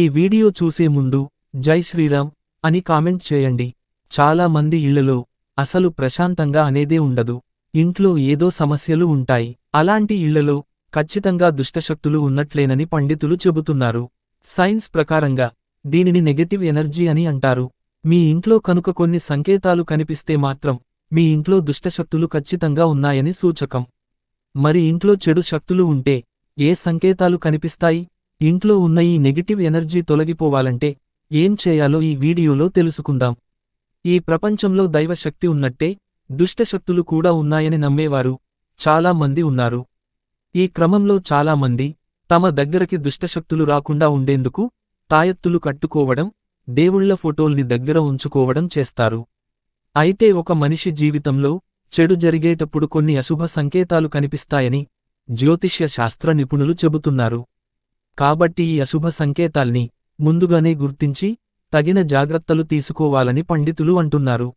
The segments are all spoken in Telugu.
ఈ వీడియో చూసే ముందు జై శ్రీరామ్ అని కామెంట్ చేయండి. చాలా మంది ఇళ్ళలో అసలు ప్రశాంతంగా అనేదే ఉండదు. ఇంట్లో ఏదో సమస్యలు ఉంటాయి. అలాంటి ఇళ్ళలో ఖచ్చితంగా దుష్టశక్తులు ఉన్నట్లేనని పండితులు చెబుతున్నారు. సైన్స్ ప్రకారంగా దీనిని నెగటివ్ ఎనర్జీ అని అంటారు. మీ ఇంట్లో కనుక కొన్ని సంకేతాలు కనిపిస్తే మాత్రం మీ ఇంట్లో దుష్టశక్తులు ఖచ్చితంగా ఉన్నాయని సూచకం. మరి ఇంట్లో చెడు శక్తులు ఉంటే ఏ సంకేతాలు కనిపిస్తాయి? ఇంట్లో ఉన్న ఈ నెగిటివ్ ఎనర్జీ తొలగిపోవాలంటే ఏం చేయాలో ఈ వీడియోలో తెలుసుకుందాం. ఈ ప్రపంచంలో దైవశక్తి ఉన్నట్టే దుష్టశక్తులు కూడా ఉన్నాయని నమ్మేవారు చాలా మంది ఉన్నారు. ఈ క్రమంలో చాలా మంది తమ దగ్గరకి దుష్టశక్తులు రాకుండా ఉండేందుకు తాయెత్తులు కట్టుకోవడం దేవుళ్ళ ఫోటోల్ని దగ్గర ఉంచుకోవడం చేస్తారు. అయితే ఒక మనిషి జీవితంలో చెడు జరిగేటప్పుడు కొన్ని అశుభ సంకేతాలు కనిపిస్తాయని జ్యోతిష్య శాస్త్ర నిపుణులు చెబుతున్నారు. కాబట్టి ఈ అశుభ సంకేతాల్ని ముందుగానే గుర్తించి తగిన జాగ్రత్తలు తీసుకోవాలని పండితులు అంటున్నారు.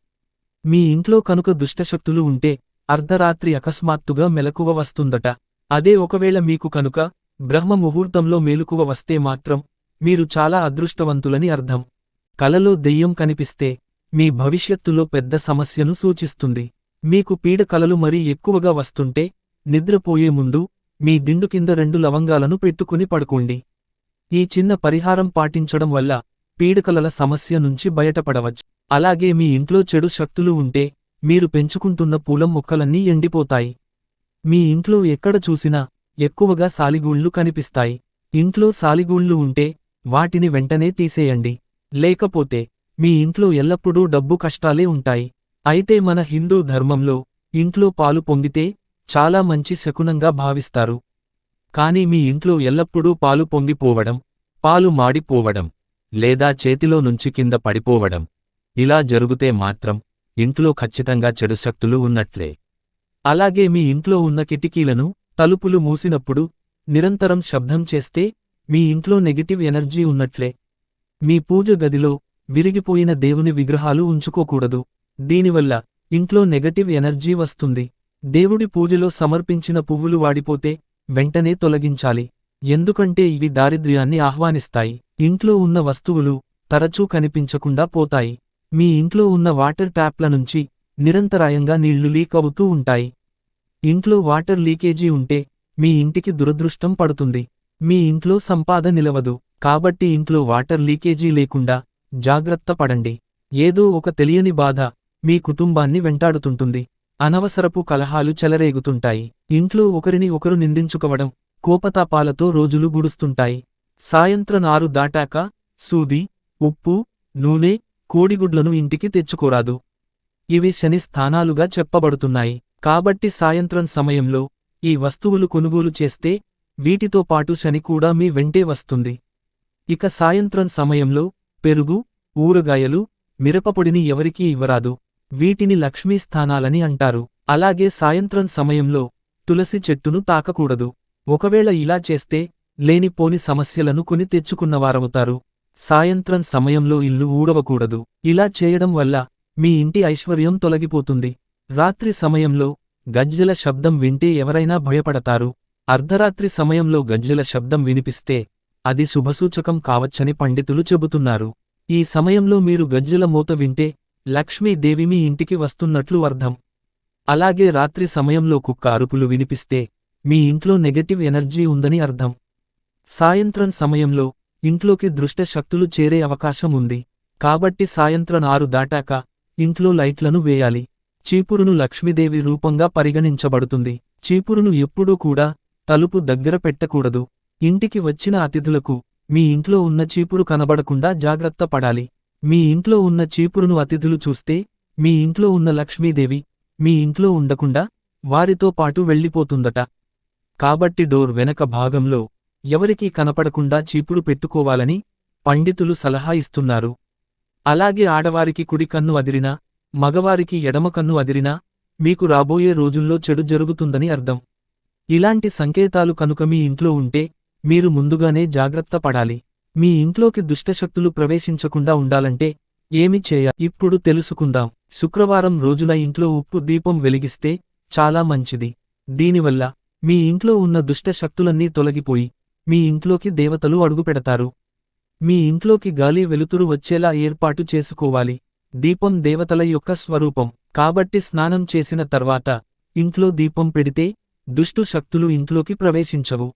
మీ ఇంట్లో కనుక దుష్టశక్తులు ఉంటే అర్ధరాత్రి అకస్మాత్తుగా మెలకువ వస్తుందట. అదే ఒకవేళ మీకు కనుక బ్రహ్మ ముహూర్తంలో మేలుకువ వస్తే మాత్రం మీరు చాలా అదృష్టవంతులని అర్థం. కలలో దెయ్యం కనిపిస్తే మీ భవిష్యత్తులో పెద్ద సమస్యను సూచిస్తుంది. మీకు పీడ కలలు మరీ ఎక్కువగా వస్తుంటే నిద్రపోయే ముందు మీ దిండు కింద రెండు లవంగాలను పెట్టుకుని పడుకోండి. ఈ చిన్న పరిహారం పాటించడం వల్ల పీడకలల సమస్య నుంచి బయటపడవచ్చు. అలాగే మీ ఇంట్లో చెడు శక్తులు ఉంటే మీరు పెంచుకుంటున్న పూలం మొక్కలన్నీ ఎండిపోతాయి. మీ ఇంట్లో ఎక్కడ చూసినా ఎక్కువగా సాలిగూళ్ళు కనిపిస్తాయి. ఇంట్లో సాలిగూళ్ళు ఉంటే వాటిని వెంటనే తీసేయండి. లేకపోతే మీ ఇంట్లో ఎల్లప్పుడూ డబ్బు కష్టాలే ఉంటాయి. అయితే మన హిందూ ధర్మంలో ఇంట్లో పాలు పొంగితే చాలా మంచి శకునంగా భావిస్తారు. కాని మీ ఇంట్లో ఎల్లప్పుడూ పాలు పొంగిపోవడం పాలు మాడిపోవడం లేదా చేతిలో నుంచి కింద పడిపోవడం ఇలా జరుగుతే మాత్రం ఇంట్లో ఖచ్చితంగా చెడు శక్తులు ఉన్నట్లే. అలాగే మీ ఇంట్లో ఉన్న కిటికీలను తలుపులు మూసినప్పుడు నిరంతరం శబ్దం చేస్తే మీ ఇంట్లో నెగటివ్ ఎనర్జీ ఉన్నట్లే. మీ పూజ గదిలో విరిగిపోయిన దేవుని విగ్రహాలు ఉంచుకోకూడదు. దీనివల్ల ఇంట్లో నెగటివ్ ఎనర్జీ వస్తుంది. దేవుడి పూజలో సమర్పించిన పువ్వులు వాడిపోతే వెంటనే తొలగించాలి. ఎందుకంటే ఇవి దారిద్ర్యాన్ని ఆహ్వానిస్తాయి. ఇంట్లో ఉన్న వస్తువులు తరచూ కనిపించకుండా పోతాయి. మీ ఇంట్లో ఉన్న వాటర్ ట్యాప్ల నుంచి నిరంతరాయంగా నీళ్ళు లీక్ అవుతూ ఉంటాయి. ఇంట్లో వాటర్ లీకేజీ ఉంటే మీ ఇంటికి దురదృష్టం పడుతుంది. మీ ఇంట్లో సంపాద నిలవదు. కాబట్టి ఇంట్లో వాటర్ లీకేజీ లేకుండా జాగ్రత్త పడండి. ఏదో ఒక తెలియని బాధ మీ కుటుంబాన్ని వెంటాడుతుంటుంది. అనవసరపు కలహాలు చెలరేగుతుంటాయి. ఇంట్లో ఒకరిని ఒకరు నిందించుకోవడం కోపతాపాలతో రోజులు గుడుస్తుంటాయి. సాయంత్రం ఆరు దాటాక సూది ఉప్పు నూనె కోడిగుడ్లను ఇంటికి తెచ్చుకోరాదు. ఇవి శని స్థానాలుగా చెప్పబడుతున్నాయి. కాబట్టి సాయంత్రం సమయంలో ఈ వస్తువులు కొనుగోలు చేస్తే వీటితో పాటు శని కూడా మీ వెంటే వస్తుంది. ఇక సాయంత్రం సమయంలో పెరుగు ఊరగాయలు మిరపపొడిని ఎవరికీ ఇవ్వరాదు. వీటిని లక్ష్మీ స్థానాలని అంటారు. అలాగే సాయంత్రం సమయంలో తులసి చెట్టును తాకకూడదు. ఒకవేళ ఇలా చేస్తే లేనిపోని సమస్యలను కొని తెచ్చుకున్నవారవుతారు. సాయంత్రం సమయంలో ఇల్లు ఊడవకూడదు. ఇలా చేయడం వల్ల మీ ఇంటి ఐశ్వర్యం తొలగిపోతుంది. రాత్రి సమయంలో గజ్జల శబ్దం వింటే ఎవరైనా భయపడతారు. అర్ధరాత్రి సమయంలో గజ్జల శబ్దం వినిపిస్తే అది శుభసూచకం కావచ్చని పండితులు చెబుతున్నారు. ఈ సమయంలో మీరు గజ్జల మూత వింటే లక్ష్మీదేవి మీ ఇంటికి వస్తున్నట్లు అర్థం. అలాగే రాత్రి సమయంలో కుక్క అరుపులు వినిపిస్తే మీ ఇంట్లో నెగటివ్ ఎనర్జీ ఉందని అర్థం. సాయంత్రం సమయంలో ఇంట్లోకి దృష్ట శక్తులు చేరే అవకాశం ఉంది. కాబట్టి సాయంత్రం ఆరు దాటాక ఇంట్లో లైట్లను వేయాలి. చీపురును లక్ష్మీదేవి రూపంగా పరిగణించబడుతుంది. చీపురును ఎప్పుడూ కూడా తలుపు దగ్గర పెట్టకూడదు. ఇంటికి వచ్చిన అతిథులకు మీ ఇంట్లో ఉన్న చీపురు కనబడకుండా జాగ్రత్త పడాలి. మీ ఇంట్లో ఉన్న చీపురును అతిథులు చూస్తే మీ ఇంట్లో ఉన్న లక్ష్మీదేవి మీ ఇంట్లో ఉండకుండా వారితో పాటు వెళ్ళిపోతుందట. కాబట్టి డోర్ వెనక భాగంలో ఎవరికీ కనపడకుండా చీపురు పెట్టుకోవాలని పండితులు సలహా ఇస్తున్నారు. అలాగే ఆడవారికి కుడి కన్ను అదిరినా మగవారికి ఎడమ కన్ను అదిరినా మీకు రాబోయే రోజుల్లో చెడు జరుగుతుందని అర్థం. ఇలాంటి సంకేతాలు కనుక మీ ఇంట్లో ఉంటే మీరు ముందుగానే జాగ్రత్త పడాలి. మీ ఇంట్లోకి దుష్టశక్తులు ప్రవేశించకుండా ఉండాలంటే ఏమి చేయ ఇప్పుడు తెలుసుకుందాం. శుక్రవారం రోజున ఇంట్లో ఉప్పు దీపం వెలిగిస్తే చాలా మంచిది. దీనివల్ల మీ ఇంట్లో ఉన్న దుష్ట శక్తులన్నీ తొలగిపోయి మీ ఇంట్లోకి దేవతలు అడుగుపెడతారు. మీ ఇంట్లోకి గాలి వెలుతురు వచ్చేలా ఏర్పాటు చేసుకోవాలి. దీపం దేవతల యొక్క స్వరూపం. కాబట్టి స్నానం చేసిన తర్వాత ఇంట్లో దీపం పెడితే దుష్టు శక్తులు ఇంట్లోకి ప్రవేశించవు.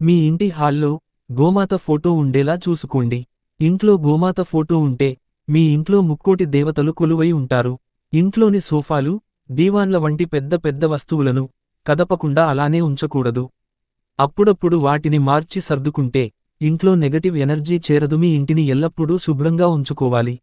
మీ ఇంటి హాల్లో గోమాత ఫోటో ఉండేలా చూసుకోండి. ఇంట్లో గోమాత ఫోటో ఉంటే మీ ఇంట్లో ముక్కోటి దేవతలు కొలువై ఉంటారు. ఇంట్లోని సోఫాలు దీవాన్ల వంటి పెద్ద పెద్ద వస్తువులను కదపకుండా అలానే ఉంచకూడదు. అప్పుడప్పుడు వాటిని మార్చి సర్దుకుంటే ఇంట్లో నెగటివ్ ఎనర్జీ చేరదు. మీ ఇంటిని ఎల్లప్పుడూ శుభ్రంగా ఉంచుకోవాలి.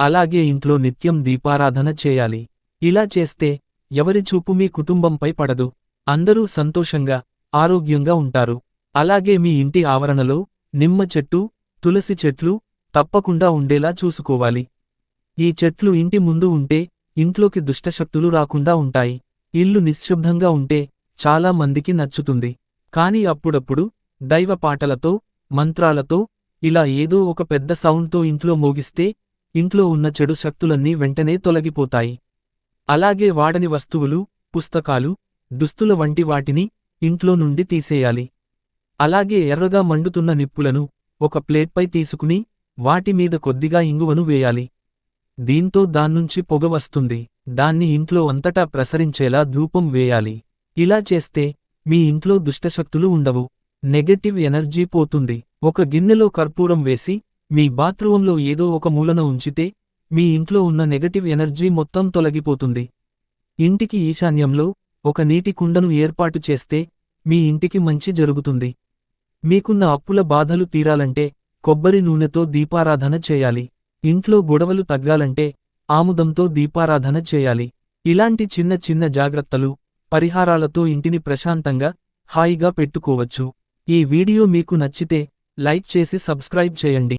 అలాగే ఇంట్లో నిత్యం దీపారాధన చేయాలి. ఇలా చేస్తే ఎవరి చూపు మీ కుటుంబంపై పడదు. అందరూ సంతోషంగా ఆరోగ్యంగా ఉంటారు. అలాగే మీ ఇంటి ఆవరణలో నిమ్మ చెట్టు తులసి చెట్లు తప్పకుండా ఉండేలా చూసుకోవాలి. ఈ చెట్లు ఇంటి ముందు ఉంటే ఇంట్లోకి దుష్టశక్తులు రాకుండా ఉంటాయి. ఇల్లు నిశ్శబ్దంగా ఉంటే చాలా మందికి నచ్చుతుంది. కాని అప్పుడప్పుడు దైవ పాటలతో మంత్రాలతో ఇలా ఏదో ఒక పెద్ద సౌండ్తో ఇంట్లో మోగిస్తే ఇంట్లో ఉన్న చెడు శక్తులన్నీ వెంటనే తొలగిపోతాయి. అలాగే వాడని వస్తువులు పుస్తకాలు దుస్తుల వంటి వాటిని ఇంట్లో నుండి తీసేయాలి. అలాగే ఎర్రగా మండుతున్న నిప్పులను ఒక ప్లేట్పై తీసుకుని వాటి మీద కొద్దిగా ఇంగువను వేయాలి. దీంతో దాన్నుంచి పొగ వస్తుంది. దాన్ని ఇంట్లో అంతటా ప్రసరించేలా ధూపం వేయాలి. ఇలా చేస్తే మీ ఇంట్లో దుష్టశక్తులు ఉండవు. నెగటివ్ ఎనర్జీ పోతుంది. ఒక గిన్నెలో కర్పూరం వేసి మీ బాత్రూంలో ఏదో ఒక మూలన ఉంచితే మీ ఇంట్లో ఉన్న నెగటివ్ ఎనర్జీ మొత్తం తొలగిపోతుంది. ఇంటికి ఈశాన్యంలో ఒక నీటి కుండను ఏర్పాటు చేస్తే మీ ఇంటికి మంచి జరుగుతుంది. మీకున్న అప్పుల బాధలు తీరాలంటే కొబ్బరి నూనెతో దీపారాధన చేయాలి. ఇంట్లో గొడవలు తగ్గాలంటే ఆముదంతో దీపారాధన చేయాలి. ఇలాంటి చిన్న చిన్న జాగ్రత్తలు పరిహారాలతో ఇంటిని ప్రశాంతంగా హాయిగా పెట్టుకోవచ్చు. ఈ వీడియో మీకు నచ్చితే లైక్ చేసి సబ్స్క్రైబ్ చేయండి.